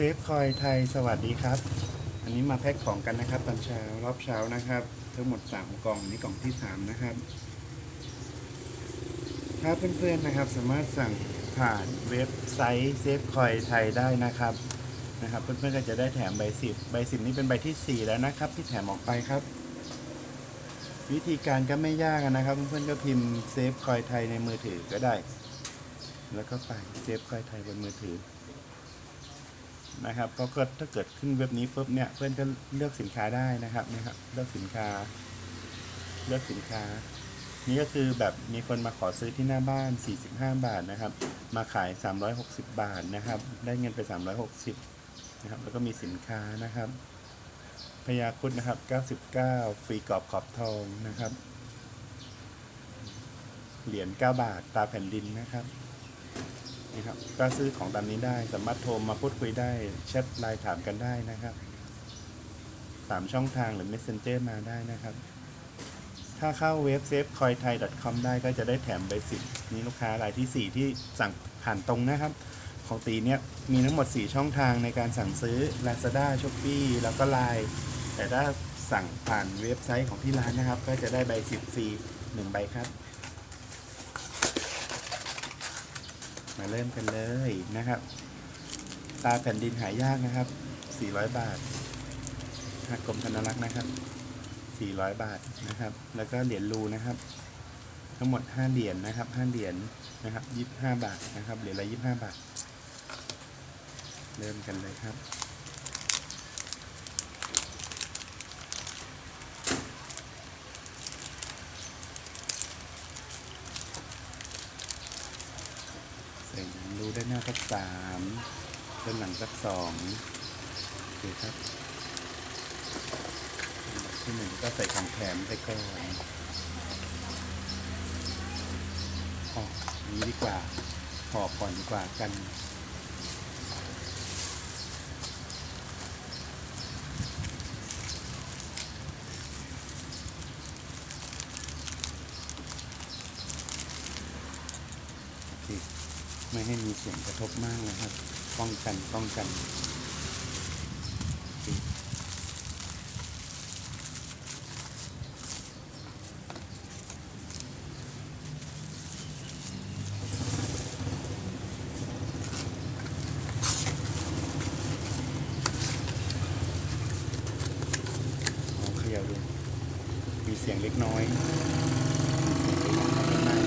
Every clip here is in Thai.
เซฟคอยไทยสวัสดีครับ อันนี้มาแพ็คของกันนะครับ ตอนเช้ารอบเช้านะครับ ทั้งหมด 3 กล่องนี่กล่องที่ 3 นะครับ ถ้าเพื่อนๆนะครับ สามารถสั่งผ่านเว็บไซต์เซฟคอยไทยได้นะครับนะครับ เพื่อนๆก็จะได้แถมใบสิบใบสิบนี้เป็นใบที่ 4 แล้วนะครับ ที่แถมออกไปครับ วิธีการก็ไม่ยากนะครับ เพื่อนๆก็พิมพ์เซฟคอยไทยในมือถือก็ได้ แล้วก็ไปเซฟคอยไทยบนมือถือ นะครับก็กิดถ้าเกิดขึ้นเว็บนี้ปุ๊บเนี่ยเพื่อนก็เลือกสินค้าได้นะครับนะครับเลือกสินค้า เลือกสินค้า นี่ก็คือแบบมีคนมาขอซื้อที่หน้าบ้าน 45 บาทนะครับ มาขาย 360 บาทนะครับ ได้เงินไป 360นะครับแล้วก็มีสินค้านะครับพยาคุดนะครับ 99 ฟรีกรอบขอบทองนะครับ เหรียญ 9 บาท ตาแผ่นดินนะครับ นี่ครับก็ซื้อของตามนี้ได้ สามารถโทรมาพูดคุยได้แชทไลน์ถามกันได้นะครับสามช่องทางหรือ Messenger มาได้นะครับ ถ้าเข้าเว็บ safecointhai.com ได้ก็จะได้แถมใบสิบนี่ลูกค้ารายที่ 4 ที่สั่งผ่านตรงนะครับ ของตีเนี่ยมีทั้งหมด 4 ช่องทางในการสั่งซื้อ Lazada Shopee แล้วก็ Line แต่ถ้าสั่งผ่านเว็บไซต์ของที่ร้านนะครับ ก็จะได้ใบสิบฟรีหนึ่งใบครับ มาเริ่มกันเลยนะครับ ตาแผ่นดินหายากนะครับ 400 บาทหักกรมธนรักษ์นะครับ 400 บาทนะครับ แล้วก็เหรียญรูนะครับ ทั้งหมด 5 เหรียญนะครับ 5 เหรียญนะครับ 25 บาทนะครับ เหรียญละ 25 บาท เริ่มกันเลยครับ ใส่รู ด้านหน้าสักสามด้านหลังสักสองโอเคครับ ที่หนึ่งก็ใส่ของแถมไปก่อนอ๋อนี้ดีกว่าหอบก่อนดีกว่ากันโอเค ไม่ให้มีเสียงกระทบมากนะครับ ป้องกันป้องกันโอเคลองเขย่าดูมีเสียงเล็กน้อยมีเสียงเล็กน้อยไม่มาก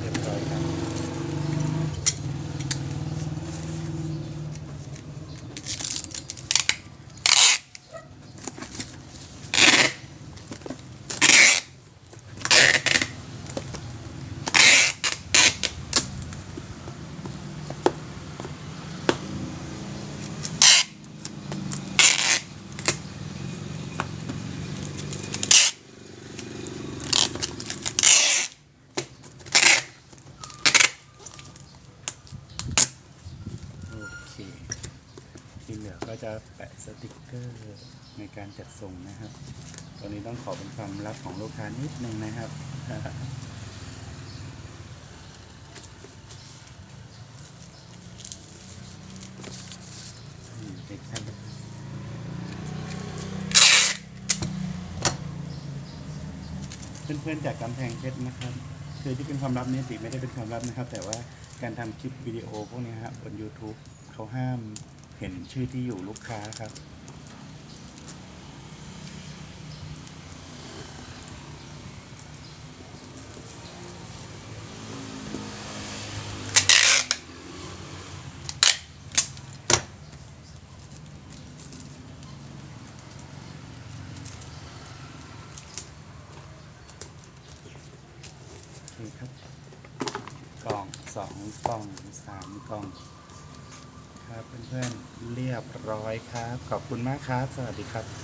เรียบร้อยครับ โอเค ที่เหลือ ก็จะแปะสติกเกอร์ในการจัดส่งนะครับ ตอนนี้ต้องขอเป็นความลับของลูกค้านิดนึงนะครับ เด็กท่านเพื่อนๆจากกำแพงเพชรนะครับคือที่เป็นความลับเนี่ยสิไม่ได้เป็นความลับนะครับ แต่ว่าการทำคลิปวิดีโอพวกนี้ครับบน YouTube เขาห้าม เห็นชื่อที่อยู่ลูกค้าครับ นี่ครับกล่องสองกล่องสามกล่อง ครับเพื่อนๆเรียบร้อยครับ ขอบคุณมากครับ สวัสดีครับ